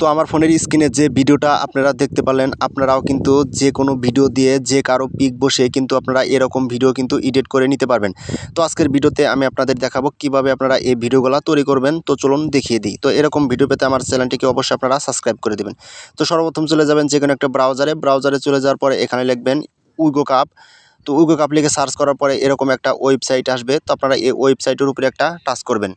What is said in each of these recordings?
তো আমার ফোনের স্ক্রিনে যে ভিডিওটা আপনারা দেখতে পারলেন, আপনারাও কিন্তু যে কোনো ভিডিও দিয়ে যে কারও পিক বসে কিন্তু আপনারা এরকম ভিডিও কিন্তু এডিট করে নিতে পারবেন। তো আজকের ভিডিওতে আমি আপনাদের দেখাবো কীভাবে আপনারা এই ভিডিওগুলো তৈরি করবেন। তো চলুন দেখিয়ে দিই। তো এরকম ভিডিও পেতে আমার চ্যানেলটিকে অবশ্যই আপনারা সাবস্ক্রাইব করে দেবেন। তো সর্বপ্রথম চলে যাবেন যে কোনো একটা ব্রাউজারে। ব্রাউজারে চলে যাওয়ার পরে এখানে লিখবেন উইগো কাপ তো উইগো কাপ লিখে সার্চ করার পরে এরকম একটা ওয়েবসাইট আসবে। তো আপনারা এই ওয়েবসাইটের উপরে একটা টাচ করবেন।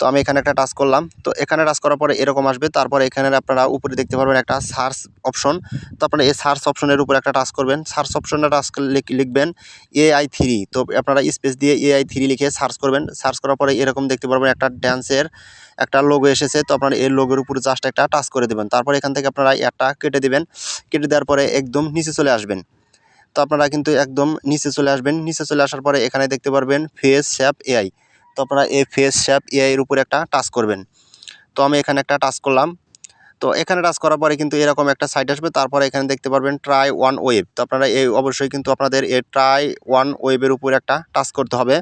তো আমি এখানে একটা টাচ করলাম। তো এখানে টাচ করার পরে এরকম আসবে। তারপরে এখানে আপনারা উপরে দেখতে পারবেন একটা সার্চ অপশন তো আপনারা এই সার্চ অপশনের উপরে একটা টাচ করবেন। সার্চ অপশনটা টাচ লিখবেন এআই থ্রি তো আপনারা স্পেস দিয়ে এআই থ্রি লিখে সার্চ করবেন। সার্চ করার পরে এরকম দেখতে পারবেন একটা ড্যান্সের একটা লোগো এসেছে। তো আপনারা এই লোগোর উপরে জাস্ট একটা টাচ করে দেবেন। তারপর এখান থেকে আপনারা একটা কেটে দেবেন। কেটে দেওয়ার পরে একদম নিচে চলে আসবেন। তো আপনারা কিন্তু একদম নিচে চলে আসবেন। নিচে চলে আসার পরে এখানে দেখতে পারবেন ফেস শ্যাপ এআই তো আপনারা এই ফেস শ্যাপ এআইয়ের উপরে একটা টাচ করবেন। তো আমি এখানে একটা টাচ করলাম। তো এখানে টাচ করার পরে কিন্তু এরকম একটা সাইট আসবে। তারপরে এখানে দেখতে পারবেন ট্রাই ওয়ান ওয়েব তো আপনারা এই অবশ্যই কিন্তু আপনাদের এই ট্রাই ওয়ান ওয়েবের উপরে একটা টাচ করতে হবে।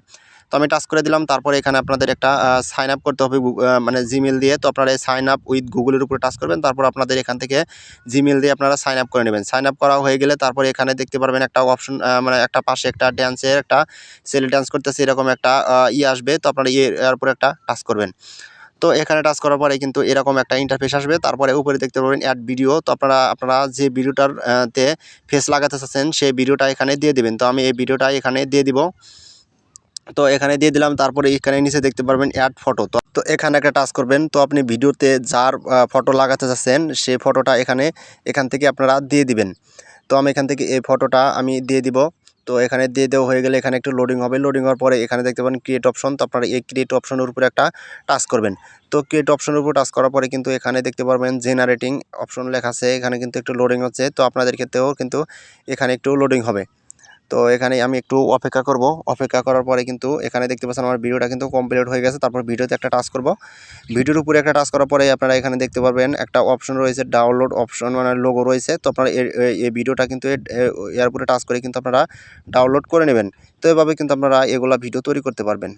তো আমি টাচ করে দিলাম, তারপরে এখানে আপনাদের একটা সাইন আপ করতে হবে মানে জিমেল দিয়ে। তো আপনারা সাইন আপ উইথ গুগলের উপরে টাচ করবেন, তারপর আপনাদের এখান থেকে জিমেল দিয়ে আপনারা সাইন আপ করে নেবেন। সাইন আপ করা হয়ে গেলে তারপরে এখানে দেখতে পারবেন একটা অপশন মানে একটা পাশে একটা ড্যান্সের একটা সেল ড্যান্স করতেছে, এরকম একটা ইয়ে আসবে। তো আপনারা এর উপরে একটা টাচ করবেন। তো এখানে টাচ করার পরে কিন্তু এরকম একটা ইন্টারফেস আসবে। তারপরে উপরে দেখতে পারবেন অ্যাড ভিডিও তো আপনারা আপনারা যে ভিডিওটার তে ফেস লাগাতে চাচ্ছেন, সেই ভিডিওটা এখানে দিয়ে দেবেন। তো আমি এই ভিডিওটা এখানে দিয়ে দিব। তো এখানে দিয়ে দিলাম, তারপরে এখানে নিচে দেখতে পারবেন অ্যাড ফটো তো তো এখানে একটা টাচ করবেন। তো আপনি ভিডিওতে যার ফটো লাগাতে চাচ্ছেন সেই ফটোটা এখানে, এখান থেকে আপনারা দিয়ে দিবেন। তো আমি এখান থেকে এই ফটোটা আমি দিয়ে দিব। তো এখানে দিয়ে দেওয়া হয়ে গেলে এখানে একটু লোডিং হবে। লোডিং হওয়ার পরে এখানে দেখতে পাবেন ক্রিয়েট অপশন তো আপনারা এই ক্রিয়েট অপশনের উপরে একটা টাচ করবেন। তো ক্রিয়েট অপশনের উপর টাচ করার পরে কিন্তু এখানে দেখতে পারবেন জেনারেটিং অপশন লেখা আছে। এখানে কিন্তু একটু লোডিং হচ্ছে। তো আপনাদের ক্ষেত্রেও কিন্তু এখানে একটু লোডিং হবে। তো এখানে আমি একটু অপেক্ষা করব। অপেক্ষা করার পরে কিন্তু এখানে দেখতে পাচ্ছেন আমার ভিডিওটা কিন্তু কমপ্লিট হয়ে গেছে। তারপর ভিডিওতে একটা টাচ করব। ভিডিওর উপরে একটা টাচ করার পরে আপনারা এখানে দেখতে পারবেন একটা অপশন রয়েছে ডাউনলোড অপশন মানে লোগো রয়েছে। তো আপনারা এই ভিডিওটা কিন্তু এর উপরে টাচ করে কিন্তু আপনারা ডাউনলোড করে নেবেন। তো এভাবে কিন্তু আপনারা এগুলা ভিডিও তৈরি করতে পারবেন।